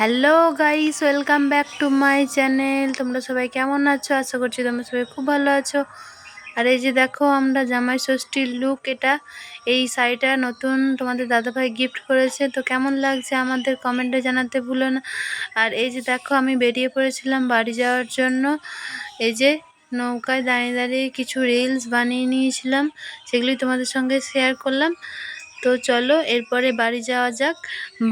Hello guys welcome back to my channel তোমরা সবাই কেমন আছো? আশা করছি তোমরা সবাই খুব ভালো আছো। আর এই যে দেখো, আমরা জামাই ষষ্ঠীর লুক এটা এই শাড়িটা নতুন তোমাদের দাদাভাই গিফট করেছে। তো কেমন লাগছে আমাদের কমেন্টে জানাতে ভুলো না। আর এই যে দেখো, আমি বেরিয়ে পড়েছিলাম বাড়ি যাওয়ার জন্য। এই যে নৌকায় দাঁড়িয়ে দাঁড়িয়ে কিছু রিলস বানিয়ে নিয়েছিলাম সেগুলি তোমাদের সঙ্গে শেয়ার করলাম। তো চলো, এরপরে বাড়ি যাওয়া যাক।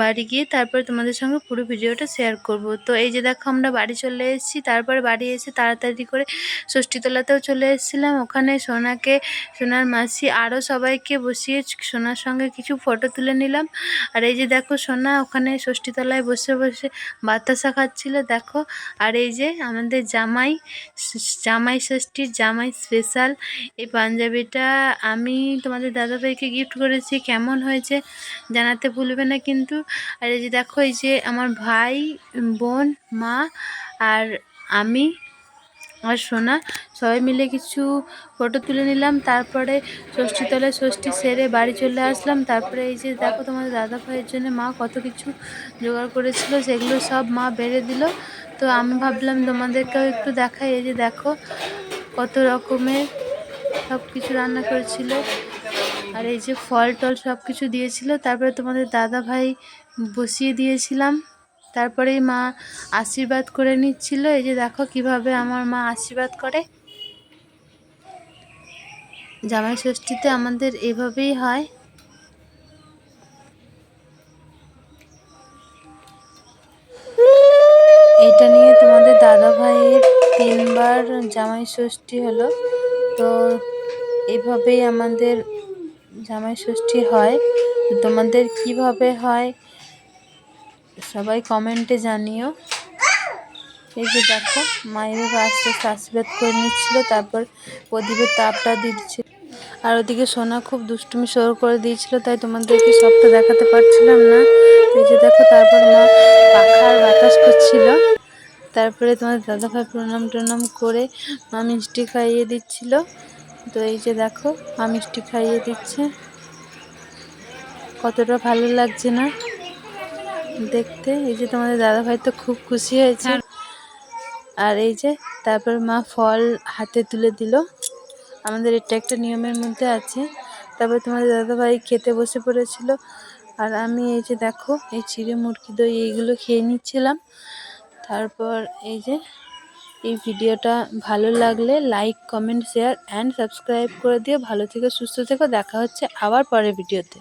বাড়ি গিয়ে তারপরে তোমাদের সঙ্গে পুরো ভিডিওটা শেয়ার করব। তো এই যে দেখো, আমরা বাড়ি চলে এসেছি। তারপরে বাড়ি এসে তাড়াতাড়ি করে ষষ্ঠীতলাতেও চলে এসেছিলাম। ওখানে সোনাকে, সোনার মাসি আরও সবাইকে বসিয়ে সোনার সঙ্গে কিছু ফটো তুলে নিলাম। আর এই যে দেখো, সোনা ওখানে ষষ্ঠীতলায় বসে বসে বাতাসা খাচ্ছিল, দেখো। আর এই যে আমাদের জামাই জামাই ষষ্ঠীর জামাই স্পেশাল এই পাঞ্জাবিটা আমি তোমাদের দাদাভাইকে গিফট করেছি। কেমন হয়েছে, জানাতে ভুলবে না কিন্তু। আর এই যে দেখো, এই যে আমার ভাই, বোন, মা আর আমি আর সোনা, সবাই মিলে কিছু ফটো তুলে নিলাম। তারপরে ষষ্ঠীতলায় ষষ্ঠী সেরে বাড়ি চলে আসলাম। তারপরে এই যে দেখো, তোমাদের দাদা ভাইয়ের জন্য মা কত কিছু জোগাড় করেছিল, সেগুলো সব মা বেড়ে দিল। তো আমি ভাবলাম তোমাদেরকেও একটু দেখাই। এই যে দেখো, কত রকমের সব কিছু রান্না করেছিল। আর এই যে ফল টল সব কিছু দিয়েছিল, তারপরে তোমাদের দাদা ভাই বসিয়ে দিয়েছিলাম। তারপরে মা আশীর্বাদ করে নিচ্ছিল। এই যে দেখো কীভাবে আমার মা আশীর্বাদ করে। জামাই ষষ্ঠীতে আমাদের এভাবেই হয়। এটা নিয়ে তোমাদের দাদা ভাইয়ের তিনবার জামাই ষষ্ঠী হলো। তো এভাবেই আমাদের জামাই ষষ্ঠী হয় তোমাদের কীভাবে হয়? সবাই কমেন্টে জানিও। এই যে দেখো, মায়ের আস্তে আস্তে আশীর্বাদ করে নিচ্ছিল, তারপর প্রদীপের তাপটা দিচ্ছে আর ওদিকে সোনা খুব দুষ্টুমি শুরু করে দিয়েছিল, তাই তোমাদেরকে সবটা দেখাতে পারছিলাম না। এই যে দেখো, তারপর মা পাখার বাতাস করছিল। তারপরে তোমার দাদাভাই প্রণাম টনাম করে মা মিষ্টি খাইয়ে দিচ্ছিল। তো এই যে দেখো মা মিষ্টি খাইয়ে দিচ্ছে। কতটা ভালো লাগছে না দেখতে। এই যে তোমাদের দাদাভাই তো খুব খুশি হয়েছে। আর এই যে তারপর মা ফল হাতে তুলে দিল। আমাদের এটা একটা নিয়মের মধ্যে আছে। তারপর তোমাদের দাদাভাই খেতে বসে পড়েছিল। আর আমি এই যে দেখো এই চিড়ে মুরগি দই এইগুলো খেয়ে নিচ্ছিলাম। তারপর এই যে এই ভিডিওটা ভালো লাগলে like comment share and subscribe করে দিও। ভালো থেকে, সুস্থ থেকে। দেখা হচ্ছে আবার পরের ভিডিওতে।